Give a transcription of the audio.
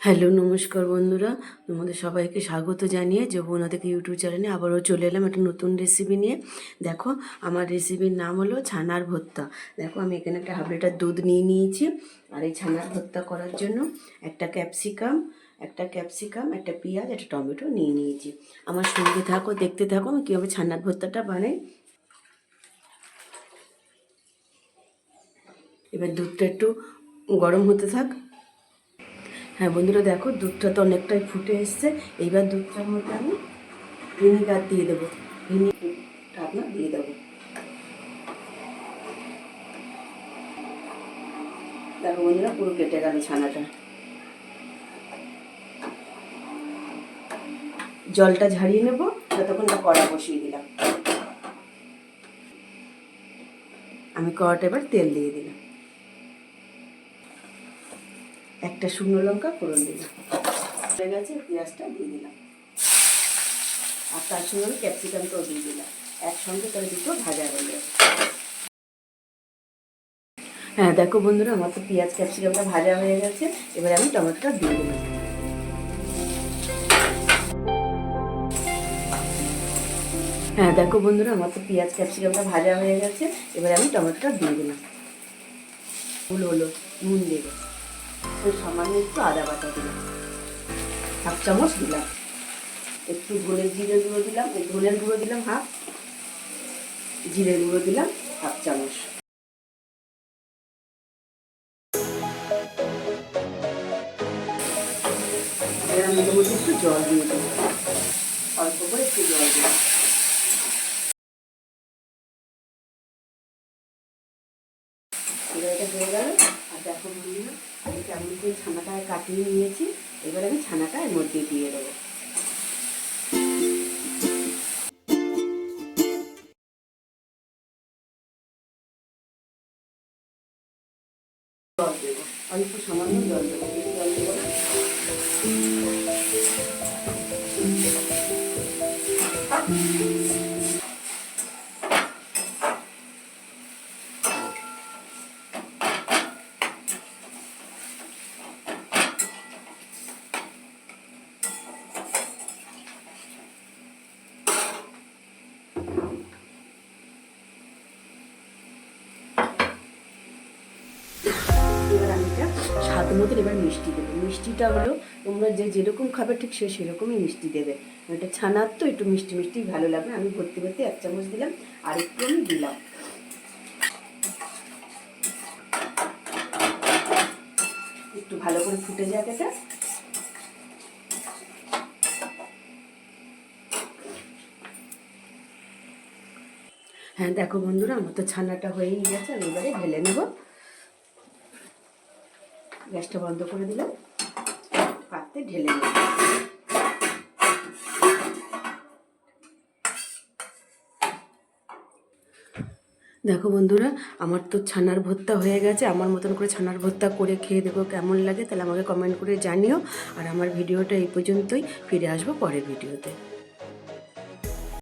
Hello, নমস্কার বন্ধুরা। তোমাদের সবাইকে স্বাগত জানিয়ে যৌবনা থেকে ইউটিউব চ্যানেলে আবারও চলে এলাম একটা নতুন রেসিপি নিয়ে। দেখো, আমার রেসিপির নাম হলো ছানার ভর্তা। দেখো, আমি এখানে একটা হাফ লিটার দুধ নিয়ে নিয়েছি। আর এই ছানার ভর্তা করার জন্য একটা ক্যাপসিকাম একটা ক্যাপসিকাম একটা পেঁয়াজ, একটা টমেটো নিয়ে নিয়েছি। আমার সঙ্গে থাকো, দেখতে থাকো আমি কীভাবে ছানার ভর্তাটা বানাই। এবার দুধটা একটু গরম হতে থাক। হ্যাঁ বন্ধুরা দেখো, দুধটা তো অনেকটাই ফুটে এসছে। এইবার দুধটার মধ্যে আমি ভিনিগার দিয়ে দেবো। ভিনিগারটা আপনার দিয়ে দেবো। দেখো বন্ধুরা, পুরো কেটে গেল ছানাটা। জলটা ঝারিয়ে নেব, যতক্ষণ না কড়া বসিয়ে দিলাম। আমি কড়াটা এবার তেল দিয়ে দিলাম। একটা শুকনো লঙ্কা ফোড়ন দিলাম। হয়ে গেছে, পেঁয়াজটা দিয়ে দিলাম। আর তার সঙ্গে আমি ক্যাপসিকামটাও দিয়ে দিলাম। একসঙ্গে তাহলে দুটো ভাজা হয়ে যাবে হ্যাঁ দেখো বন্ধুরা, আমার তো পেঁয়াজ ক্যাপসিকামটা ভাজা হয়ে গেছে। এবার আমি টমেটোটা দিয়ে দিলাম। হ্যাঁ দেখো বন্ধুরা, আমার তো পেঁয়াজ ক্যাপসিকামটা ভাজা হয়ে গেছে। এবার আমি টমেটোটা দিয়ে দিলাম। ফুল হলো নুন দেবো ওই সামান্য একটু আদা বাটা দিলাম। হাফ চামচ দিলাম। একটু ধনের জিরে গুঁড়ো দিলাম। এই ধনের গুঁড়ো দিলাম হাফ। জিরে গুঁড়ো দিলাম হাফ চামচ। একটু জল দিয়ে দেবো। অল্প করে একটু জল দিলাম এটা হয়ে গেল। কেমন ছানাটা কাটিয়ে নিয়েছি। এবার আমি ছানাটা এর মধ্যে দিয়ে দেবো। জল অল্প সামান্য জল দেবো। জল দেবো না। এবার আমি এটা মতন এবার মিষ্টি দেবো। মিষ্টিটা হলো তোমরা যে যেরকম খাবে ঠিক সে সেরকমই মিষ্টি দেবে। এটা ছানার তো একটু মিষ্টি মিষ্টি ভালো লাগবে। আমি ভর্তি ভর্তি এক চামচ দিলাম আর একটু আমি দিলাম। একটু ভালো করে ফুটে যাক এটা। হ্যাঁ দেখো বন্ধুরা, আমার তো ছানাটা হয়েই গেছে, আমি এবারে ঢেলে নেব। গ্যাসটা বন্ধ করে দিলাম। পাত্রে ঢেলে নেব দেখো বন্ধুরা, আমার তো ছানার ভর্তা হয়ে গেছে। আমার মতন করে ছানার ভর্তা করে খেয়ে দেখো কেমন লাগে। তাহলে আমাকে কমেন্ট করে জানিও। আর আমার ভিডিওটা এই পর্যন্তই। ফিরে আসব পরের ভিডিওতে।